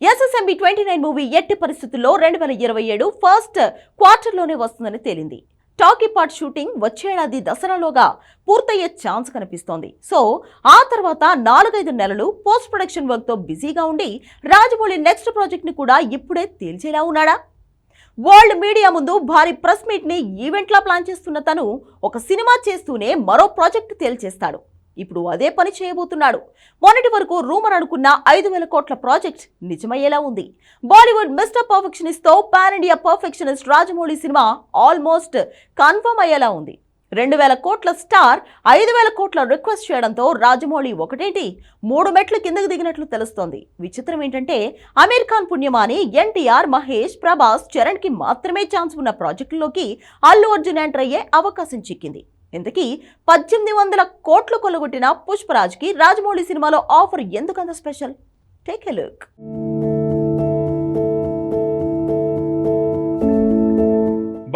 SSMB twenty nine movie ఎట్టి పరిస్థితుల్లో రెండు వేల ఇరవై ఏడు ఫస్ట్ క్వార్టర్లోనే వస్తుందని తేలింది. టాకీ పార్ట్ షూటింగ్ వచ్చేడాది దసరాలోగా పూర్తయ్యే ఛాన్స్ కనిపిస్తోంది. సో ఆ తర్వాత నాలుగైదు నెలలు పోస్ట్ ప్రొడక్షన్ వర్క్తో బిజీగా ఉండి రాజమౌళి నెక్స్ట్ ప్రాజెక్ట్ని కూడా ఇప్పుడే తేల్చేలా ఉన్నాడా? వరల్డ్ మీడియా ముందు భారీ ప్రెస్ మీట్ని ఈవెంట్లా ప్లాన్ చేస్తున్న తను ఒక సినిమా చేస్తూనే మరో ప్రాజెక్ట్ తేల్చేస్తాడు. ఇప్పుడు అదే పని చేయబోతున్నాడు. మొన్నటి వరకు రూమర్ అనుకున్న ఐదు వేల కోట్ల ప్రాజెక్ట్ నిజమయ్యేలా ఉంది. Bollywood mister పర్ఫెక్షనిస్ట్తో pan India perfectionist Rajamouli cinema almost confirm అయ్యేలా ఉంది. రెండు వేల కోట్ల స్టార్ ఐదు వేల కోట్ల రిక్వెస్ట్ చేయడంతో రాజమౌళి ఒకటేంటి? మూడు మెట్లు కిందకు దిగినట్లు తెలుస్తోంది. విచిత్రం ఏంటంటే అమీర్ ఖాన్ పుణ్యమాని ఎన్టీఆర్ మహేష్ ప్రభాస్ చరణ్కి మాత్రమే ఛాన్స్ ఉన్న ప్రాజెక్టులోకి అల్లు అర్జున్ ఎంటర్ అయ్యే అవకాశం చిక్కింది. ఇంతకీ పద్దెనిమిది వందల కోట్లు కొలగొట్టిన పుష్పరాజ్కి రాజమౌళి సినిమాలో ఆఫర్ ఎందుకంత special? Take a look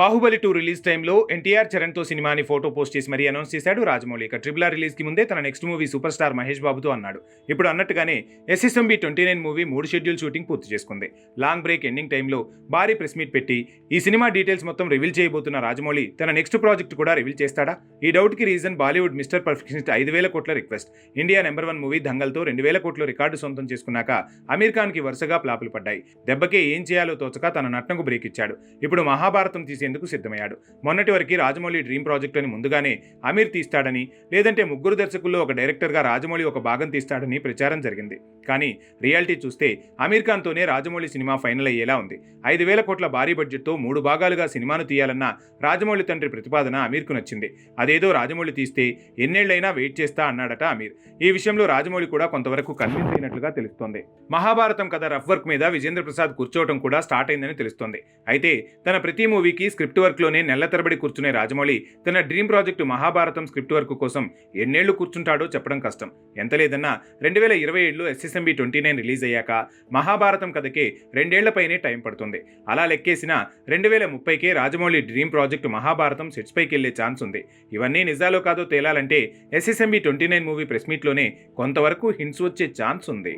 Baahubali two release టైంలో ఎన్టీఆర్ చరణ్తో సినిమాని ఫోటో పోస్ట్ చేసి మరీ అనౌన్స్ చేశాడు రాజమౌళి ఇక ట్రిపుల్ ఆర్ రిలీజ్కి ముందే తన next movie super star Mahesh బాబుతో అన్నాడు. ఇప్పుడు అన్నట్టుగానే ఎస్ఎస్ఎంబి ట్వంటీ నైన్ మూవీ మూడు షెడ్యూల్ షూటింగ్ పూర్తి చేసుకుంది. లాంగ్ బ్రేక్ ఎండింగ్ టైంలో భారీ ప్రెస్ మీట్ పెట్టి ఈ సినిమా డీటెయిల్స్ మొత్తం రివీల్ చేయబోతున్న రాజమౌళి తన నెక్స్ట్ ప్రాజెక్ట్ కూడా రివీల్ చేస్తాడా? ఈ డౌట్కి రీజన్ బాలీవుడ్ మిస్టర్ పర్ఫెక్షనిస్ట్ ఐదు వేల కోట్ల request. India number one movie దంగల్తో రెండు వేల కోట్ల రికార్డు సొంతం చేసుకున్నాక అమీర్ ఖాన్కి వరుసగా ప్లాపులు పడ్డాయి. దెబ్బకే ఏం చేయాలో తోచక తన నటనకు బ్రేక్ ఇచ్చాడు ఇప్పుడు మహాభారతం చేసేందుకు సిద్ధమయ్యాడు. మొన్నటి వరకు రాజమౌళి డ్రీమ్ ప్రాజెక్ట్ అని ముందుగానే అమీర్ తీస్తాడని లేదంటే ముగ్గురు దర్శకుల్లో ఒక డైరెక్టర్గా రాజమౌళి ఒక భాగం తీస్తాడని ప్రచారం జరిగింది. కానీ రియాలిటీ చూస్తే అమీర్ ఖాన్తోనే రాజమౌళి సినిమా ఫైనల్ అయ్యేలా ఉంది. ఐదు వేల కోట్ల భారీ బడ్జెట్తో మూడు భాగాలుగా సినిమాను తీయాలన్న రాజమౌళి తండ్రి ప్రతిపాదన అమీర్కు నచ్చింది. అదేదో రాజమౌళి తీస్తే ఎన్నేళ్ళైనా వెయిట్ చేస్తా అన్నాడట అమీర్. ఈ విషయంలో రాజమౌళి కూడా కొంతవరకు కన్విన్స్ అయినట్లుగా తెలుస్తోంది. మహాభారతం కథ రఫ్ వర్క్ మీద విజేంద్ర ప్రసాద్ కూర్చోవడం కూడా స్టార్ట్ అయిందని తెలుస్తోంది. అయితే తన ప్రతి మూవీకి స్క్రిప్ట్ వర్క్లోనే నెల తరబడి కూర్చునే రాజమౌళి తన dream project Mahabharatam script work కోసం ఎన్నేళ్ళు కూర్చుంటాడో చెప్పడం కష్టం. ఎంత లేదన్నా రెండు వేల ఇరవై ఏడులో ఎస్ఎస్ఎంబి ట్వంటీ నైన్ రిలీజ్ అయ్యాక మహాభారతం కథకే రెండేళ్ళపైనే టైం పడుతుంది. అలా లెక్కేసిన రెండు వేల ముప్పైకే Rajamouli dream project Mahabharatam sets పైకి వెళ్ళే ఛాన్స్ ఉంది. ఇవన్నీ నిజాలో కాదో తేలాలంటే SSMB twenty nine movie press మీట్లోనే కొంతవరకు హింట్స్ వచ్చే ఛాన్స్ ఉంది.